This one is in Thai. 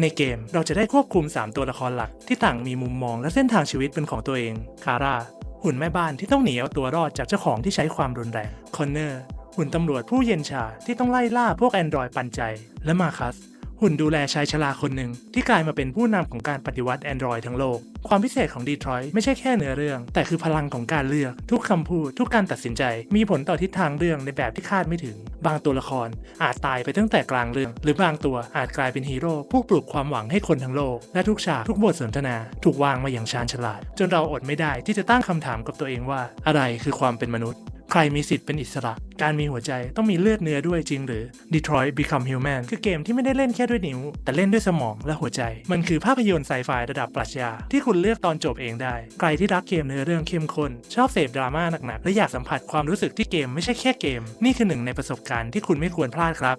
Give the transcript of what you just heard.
ในเกมเราจะได้ควบคุม 3 ตัวละครหลัก ที่ต่างมีมุมมองและเส้นทางชีวิตเป็นของตัวเอง คาร่า หุ่นแม่บ้านที่ต้องหนีเอาตัวรอดจากเจ้าของที่ใช้ความรุนแรง คอนเนอร์ หุ่นตำรวจผู้เย็นชาที่ต้องไล่ล่าพวกแอนดรอยปันใจ และมาคัส หุ่นดูแลชายชราคนหนึ่งที่กลายมาเป็นผู้นำของการปฏิวัติ Android ทั้งโลก ความพิเศษของดีทรอยต์ไม่ใช่แค่เนื้อเรื่อง แต่คือพลังของการเลือก ทุกคำพูด ทุกการตัดสินใจ มีผลต่อทิศทางเรื่องในแบบที่คาดไม่ถึง บางตัวละครอาจตายไปตั้งแต่กลางเรื่อง หรือบางตัวอาจกลายเป็นฮีโร่ผู้ปลุกความหวังให้คนทั้งโลก และทุกฉากทุกบทสนทนาถูกวางมาอย่างชาญฉลาด จนเราอดไม่ได้ที่จะตั้งคำถามกับตัวเองว่า อะไรคือความเป็นมนุษย์ ใครมีสิทธิ์เป็นอิสระ การมีหัวใจต้องมีเลือดเนื้อด้วยจริงหรือ Detroit Become Human คือเกมที่ไม่ได้เล่นแค่ด้วยนิ้ว แต่เล่นด้วยสมองและหัวใจ มันคือภาพยนตร์ไซไฟระดับปรัชญาที่คุณเลือกตอนจบเองได้ ใครที่รักเกมเนื้อเรื่องเข้มข้นชอบเสพดราม่าหนักๆและอยากสัมผัสความรู้สึกที่เกมไม่ใช่แค่เกม นี่คือหนึ่งในประสบการณ์ที่คุณไม่ควรพลาดครับ